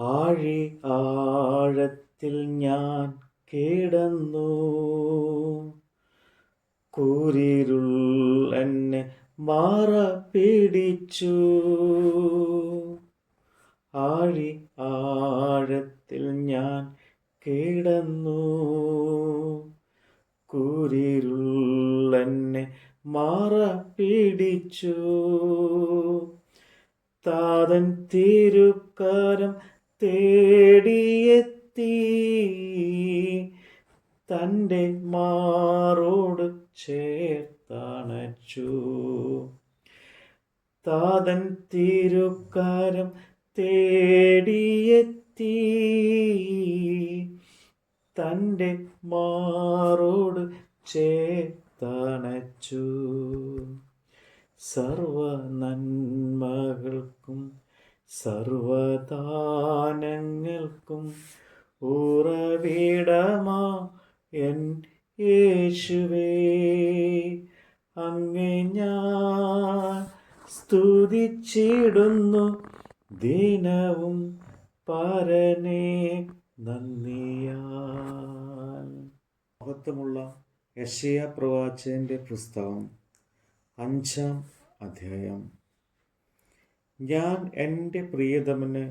ആഴി ആഴത്തിൽ ഞാൻ കിടന്നു. കൂരിരുൾ എന്നെ മാറ പിടിച്ചു. ആഴി ആഴത്തിൽ ഞാൻ കിടന്നു. കൂരിരുൾ എന്നെ മാറ പിടിച്ചു. താതൻ തിരുക്കരം തേടിയെത്തി. തന്റെ മാറോട് ചേർത്തണച്ചു. താതൻ തിരുക്കാരം തേടിയെത്തി. തന്റെ മാറോട് ചേർത്തണച്ചു. സർവ നന്മകൾക്കും സർവദാനങ്ങൾക്കും ഉറവിടമാ എൻ യേശുവേ. അങ്ങേ ഞാൻ സ്തുതിച്ചിടുന്നു ദിനവും പരനെ നന്ദിയാൽ. മഹത്വമുള്ള യശയ പ്രവാചകന്റെ പുസ്തകം അഞ്ചാം അധ്യായം. ഞാൻ എന്റെ പ്രിയതമന്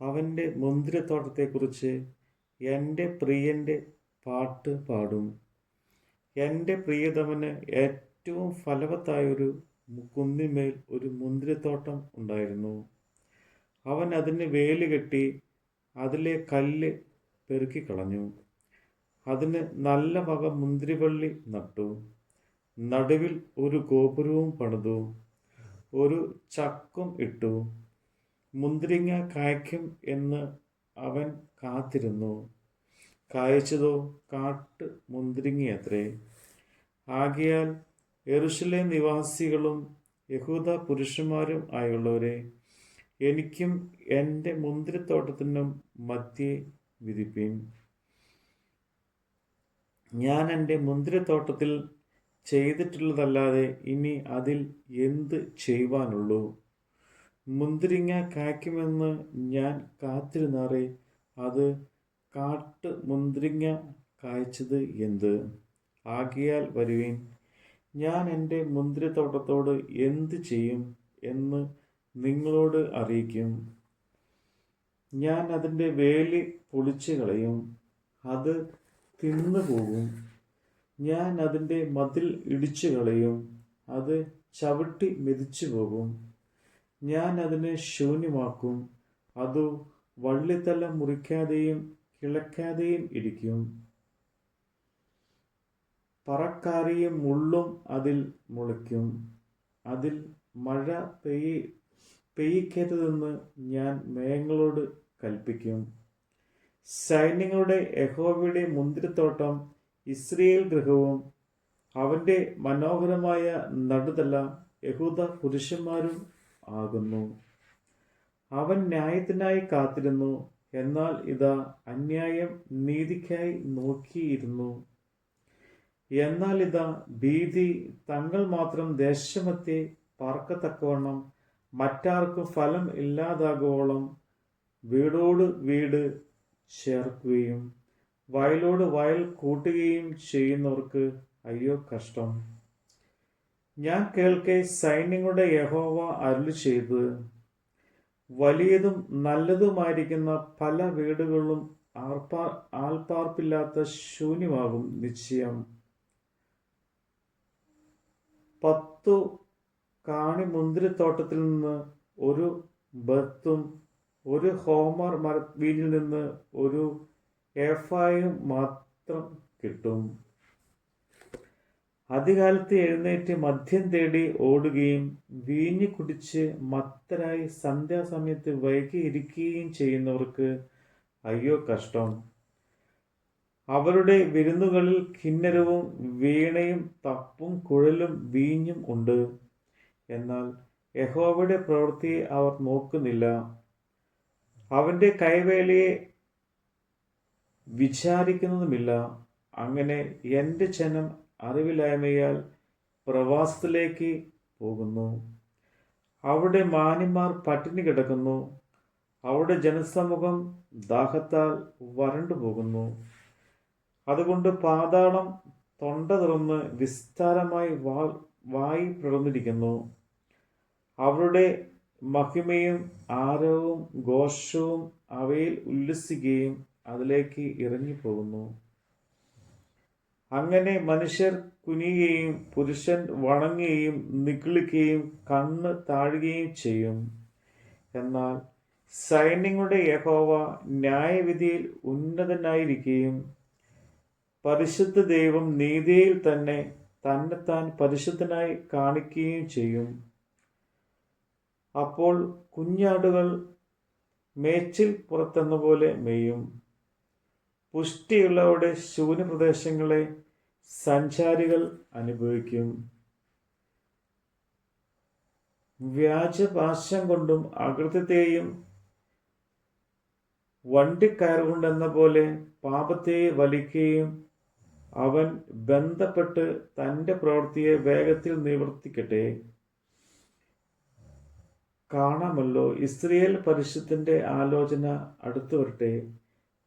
അവന്റെ മുന്തിരിത്തോട്ടത്തെക്കുറിച്ച് എന്റെ പ്രിയന്റെ പാട്ട് പാടും. എന്റെ പ്രിയതമന് ഏറ്റവും ഫലവത്തായൊരു കുന്നിന്മേൽ ഒരു മുന്തിരിത്തോട്ടം ഉണ്ടായിരുന്നു. അവൻ അതിന് വേലി കെട്ടി അതിലെ കല്ല് പെറുക്കിക്കളഞ്ഞു അതിന് നല്ല വക മുന്തിരിവള്ളി നട്ടു. നടുവിൽ ഒരു ഗോപുരവും പണിതു. ഒരു ചക്കും ഇട്ടു. മുന്തിരിങ്ങ കായ്ക്കും എന്ന് അവൻ കാത്തിരുന്നു. കായ്ച്ചതോ കാട്ട് മുന്തിരിങ്ങയത്രേ. ആകിയാൽ എറുഷലെ നിവാസികളും യഹൂദ പുരുഷന്മാരും ആയുള്ളവരെ എനിക്കും എന്റെ മുന്തിരിത്തോട്ടത്തിനും മധ്യേ വിധിപ്പിൻ. ഞാൻ എന്റെ മുന്തിരിത്തോട്ടത്തിൽ ചെയ്തിട്ടുള്ളതല്ലാതെ ഇനി അതിൽ എന്ത് ചെയ്യുവാനുള്ളൂ? മുന്തിരിങ്ങ കായ്ക്കുമെന്ന് ഞാൻ കാത്തിരുന്നാറേ അത് കാട്ട് മുന്തിരിങ്ങ കായ്ച്ചത് എന്ത്? ആകിയാൽ വരുവീൻ ഞാൻ എന്റെ മുന്തിരിത്തോട്ടത്തോട് എന്ത് ചെയ്യും എന്ന് നിങ്ങളോട് അറിയിക്കും. ഞാൻ അതിന്റെ വേലി പൊളിച്ചു കളയും അത് തിന്നു പോകും ഞാൻ അതിന്റെ മതിൽ ഇടിച്ചു കളയും അത് ചവിട്ടി മെതിച്ചു പോകും. ഞാൻ അതിനെ ശൂന്യമാക്കും അതു വള്ളിത്തല മുറിക്കാതെയും കിളക്കാതെയും ഇരിക്കും പറക്കാരിയും മുള്ളും അതിൽ മുളയ്ക്കും. അതിൽ മഴ പെയ്യ പെയ്യിക്കരുതെന്ന് ഞാൻ മേഘങ്ങളോട് കൽപ്പിക്കും. സൈന്യങ്ങളുടെ യഹോവയുടെ മുന്തിരിത്തോട്ടം ഇസ്രയേൽ ഗൃഹവും അവന്റെ മനോഹരമായ നടുതല യഹൂദ പുരുഷന്മാരും ആകുന്നു. അവൻ ന്യായത്തിനായി കാത്തിരുന്നു. എന്നാൽ ഇതാ അന്യായം നീതിക്കായി നോക്കിയിരുന്നു. എന്നാൽ ഇതാ ഭീതി തങ്ങൾ മാത്രം ദേശമത്തെ പാർക്കത്തക്കവണ്ണം മറ്റാർക്കും ഫലം ഇല്ലാതാകുവോളം വീടോട് വീട് ചേർക്കുകയും വയലോട് വയൽ കൂട്ടുകയും ചെയ്യുന്നവർക്ക് അയ്യോ കഷ്ടം. ഞാൻ കേൾക്കെ സൈന്യങ്ങളുടെ യഹോവ അരുളി ചെയ്ത് വലിയതും നല്ലതുമായിരിക്കുന്ന പല വീടുകളിലും ആർപ്പാ ആൾപ്പാർപ്പില്ലാത്ത ശൂന്യമാകും നിശ്ചയം. പത്തു കാണി മുന്തിരിത്തോട്ടത്തിൽ നിന്ന് ഒരു ബത്തും ഒരു ഹോമർ മര വീനിൽ നിന്ന് ഒരു ഏഫായും മാത്രം കിട്ടും. അധികാലത്ത് എഴുന്നേറ്റ് മദ്യം തേടി ഓടുകയും വീഞ്ഞു കുടിച്ച് മത്തരായി സന്ധ്യാസമയത്ത് വൈകിയിരിക്കുകയും ചെയ്യുന്നവർക്ക് അയ്യോ കഷ്ടം. അവരുടെ വിരുന്നുകളിൽ കിന്നരവും വീണയും തപ്പും കുഴലും വീഞ്ഞും ഉണ്ട്. എന്നാൽ യഹോവയുടെ പ്രവൃത്തിയെ അവർ നോക്കുന്നില്ല. അവന്റെ കൈവേലയെ വിചാരിക്കുന്നതുമില്ല. അങ്ങനെ എന്റെ ജനം അറിവില്ലായ്മയാൽ പ്രവാസത്തിലേക്ക് പോകുന്നു. അവിടെ മാന്യന്മാർ പട്ടിണി കിടക്കുന്നു. അവിടെ ജനസമൂഹം ദാഹത്താൽ വരണ്ടു പോകുന്നു. അതുകൊണ്ട് പാതാളം തൊണ്ട തുറന്ന് വിസ്താരമായി വാ വായി പിളർന്നിരിക്കുന്നു. അവരുടെ മഹിമയും ആരവവും ഘോഷവും അവയിൽ ഉല്ലസിക്കുകയും അതിലേക്ക് ഇറങ്ങിപ്പോകുന്നു. അങ്ങനെ മനുഷ്യർ കുനിയുകയും പുരുഷൻ വണങ്ങുകയും നിഗളിക്കുകയും കണ്ണ് താഴുകയും ചെയ്യും. എന്നാൽ സൈന്യങ്ങളുടെ യഹോവ ന്യായവിധിയിൽ ഉന്നതനായിരിക്കുകയും പരിശുദ്ധ ദൈവം നീതിയിൽ തന്നെ തന്നെത്താൻ പരിശുദ്ധനായി കാണിക്കുകയും ചെയ്യും. അപ്പോൾ കുഞ്ഞാടുകൾ മേച്ചിൽ പുറത്തെന്ന പോലെ മെയ്യും പുഷ്ടിയുള്ളവരുടെ ശൂന്യപ്രദേശങ്ങളെ സഞ്ചാരികൾ അനുഭവിക്കും. വ്യാജപാശം കൊണ്ടും അകൃത്യത്തെയും വണ്ടിക്കയറുകൊണ്ടെന്ന പോലെ പാപത്തെ വലിക്കുകയും അവൻ ബന്ധപ്പെട്ട് തന്റെ പ്രവൃത്തിയെ വേഗത്തിൽ നിവർത്തിക്കട്ടെ. കാണാമല്ലോ ഇസ്രയേൽ പരിശുദ്ധന്റെ ആലോചന അടുത്തു വരട്ടെ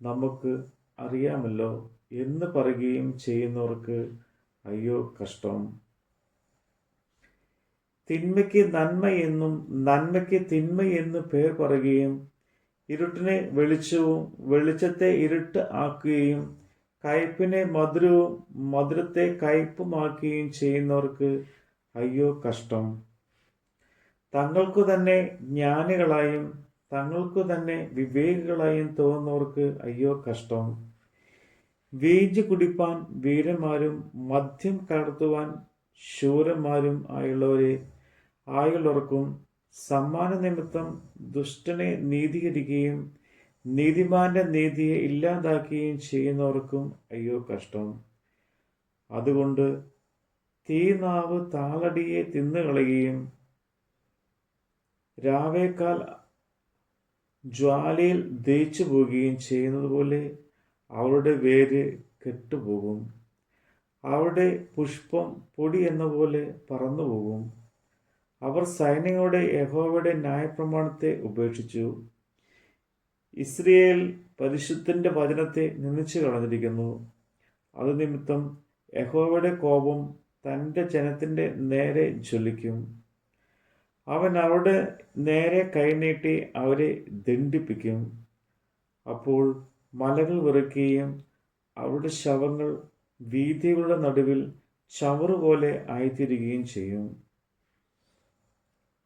നമുക്ക് അറിയാമല്ലോ. എന്ന് പറയുകയും ചെയ്യുന്നവർക്ക് അയ്യോ കഷ്ടം. തിന്മയ്ക്ക് നന്മ എന്നും നന്മയ്ക്ക് തിന്മ എന്ന് പേർ പറയുകയും ഇരുട്ടിനെ വെളിച്ചവും വെളിച്ചത്തെ ഇരുട്ട് ആക്കുകയും കയ്പിനെ മധുരവും മധുരത്തെ കയ്പുമാക്കുകയും ചെയ്യുന്നവർക്ക് അയ്യോ കഷ്ടം. തങ്ങൾക്കു തന്നെ ജ്ഞാനികളായും തങ്ങൾക്കു തന്നെ വിവേകികളായും തോന്നുന്നവർക്ക് അയ്യോ കഷ്ടം. വീജ് കുടിപ്പാൻ വീരന്മാരും മദ്യം കടത്തുവാൻ ശൂരന്മാരും ആയുള്ളവരെ ആയുള്ളവർക്കും സമ്മാന നിമിത്തം ദുഷ്ടനെ നീതീകരിക്കുകയും നീതിമാന്റെ നീതിയെ ഇല്ലാതാക്കുകയും ചെയ്യുന്നവർക്കും അയ്യോ കഷ്ടം. അതുകൊണ്ട് തീനാവ് താളടിയെ തിന്നുകളയുകയും രാവേക്കാൽ ജ്വാലയിൽ ദയിച്ചു പോവുകയും ചെയ്യുന്നത് പോലെ അവരുടെ വേര് കെട്ടുപോകും. അവരുടെ പുഷ്പം പൊടി എന്ന പോലെ പറന്നുപോകും. അവർ സൈന്യങ്ങളുടെ യഹോവയുടെ ന്യായപ്രമാണത്തെ ഉപേക്ഷിച്ചു. ഇസ്രയേൽ പരിശുദ്ധന്റെ വചനത്തെ നിന്ദിച്ചു കളഞ്ഞിരിക്കുന്നു. അത് നിമിത്തം യഹോവയുടെ കോപം തന്റെ ജനത്തിന്റെ നേരെ ജ്വലിക്കും. അവൻ അവരുടെ നേരെ കൈനീട്ടി അവരെ ദണ്ഡിപ്പിക്കും. അപ്പോൾ മലകൾ വിറയ്ക്കുകയും അവരുടെ ശവങ്ങൾ വീതികളുടെ നടുവിൽ ചവറുപോലെ ആയിത്തീരുകയും ചെയ്യും.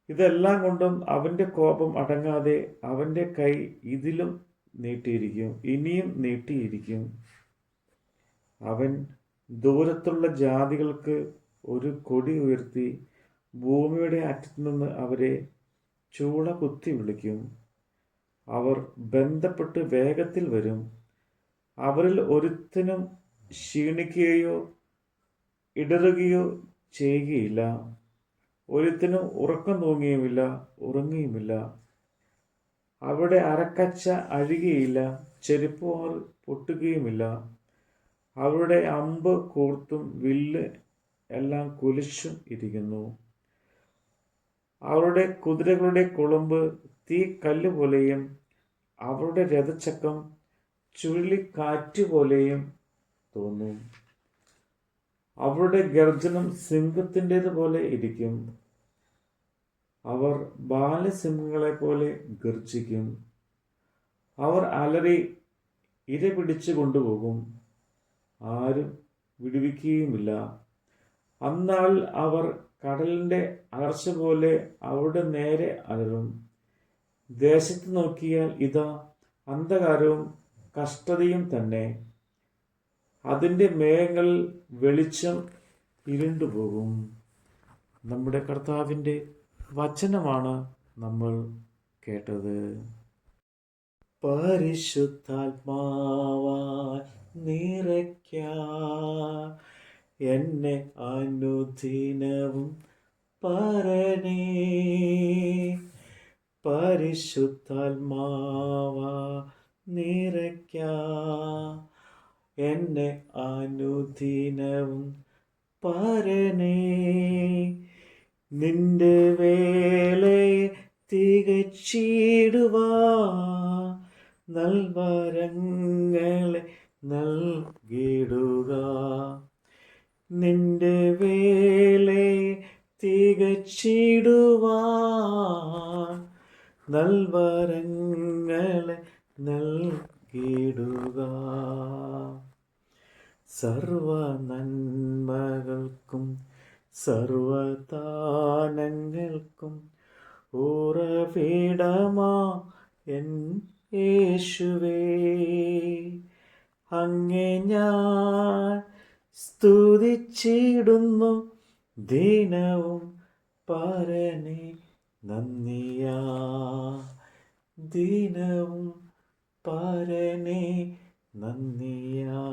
ഇതെല്ലാം കൊണ്ടും അവന്റെ കോപം അടങ്ങാതെ അവന്റെ കൈ ഇതിലും നീട്ടിയിരിക്കും ഇനിയും നീട്ടിയിരിക്കും. അവൻ ദൂരത്തുള്ള ജാതികൾക്ക് ഒരു കൊടി ഉയർത്തി ഭൂമിയുടെ അറ്റത്തു നിന്ന് അവരെ ചൂള കുത്തി വിളിക്കും. അവർ ബന്ധപ്പെട്ട് വേഗത്തിൽ വരും. അവരിൽ ഒരുത്തനും ക്ഷീണിക്കുകയോ ഇടറുകയോ ചെയ്യുകയില്ല. ഒരുത്തിനും ഉറക്കം തൂങ്ങിയുമില്ല ഉറങ്ങിയുമില്ല അവിടെ അരക്കച്ച അഴുകിയില്ല ചെരുപ്പുമാർ പൊട്ടുകയുമില്ല. അവരുടെ അമ്പ് കൂർത്തും വില്ല് എല്ലാം കുലിച്ചും ഇരിക്കുന്നു. അവരുടെ കുതിരകളുടെ കുളമ്പ് തീ കല്ല് പോലെയും അവരുടെ രഥചക്രം ചുഴലിക്കാറ്റ് പോലെയും തോന്നും. അവരുടെ ഗർജനം സിംഹത്തിന്റെത് പോലെ ഇരിക്കും. അവർ ബാലസിംഹങ്ങളെ പോലെ ഗർജിക്കും. അവർ അലറി ഇര പിടിച്ചു കൊണ്ടുപോകും. ആരും വിടുവിക്കുകയുമില്ല. അന്നാൾ അവർ കടലിന്റെ അലർച്ച പോലെ അവിടെ നേരെ അലറും. ദേശത്ത് നോക്കിയാൽ ഇതാ അന്ധകാരവും കഷ്ടതയും തന്നെ. അതിന്റെ മേഘങ്ങളിൽ വെളിച്ചം ഇരുണ്ടുപോകും. നമ്മുടെ കർത്താവിന്റെ വചനമാണ് നമ്മൾ കേട്ടത്. പരിശുദ്ധാത്മാവാൽ നിറയ്ക്ക എന്നെ അനുദിനവും പറനേ പരിശുദ്ധാത്മാവ നിറയ്ക്ക. എന്നെ അനുദിനവും പറനേ നിന്റെ വേലയെ തികച്ചിടുവാ. നൽവരങ്ങളെ നൽകിടുക. നിന്റെ വേലെ തികച്ചിടുവാൻ നൽവരങ്ങളെ നൽകിടുക സർവ നന്മകൾക്കും സർവദാനങ്ങൾക്കും ഉറവിടമാ എൻ യേശുവേ. അങ്ങേ ഞാൻ സ്തുതിച്ചിടുന്നു. ദിനവും പരനെ നന്ദിയാ. ദിനവും പരനെ നന്ദിയാ.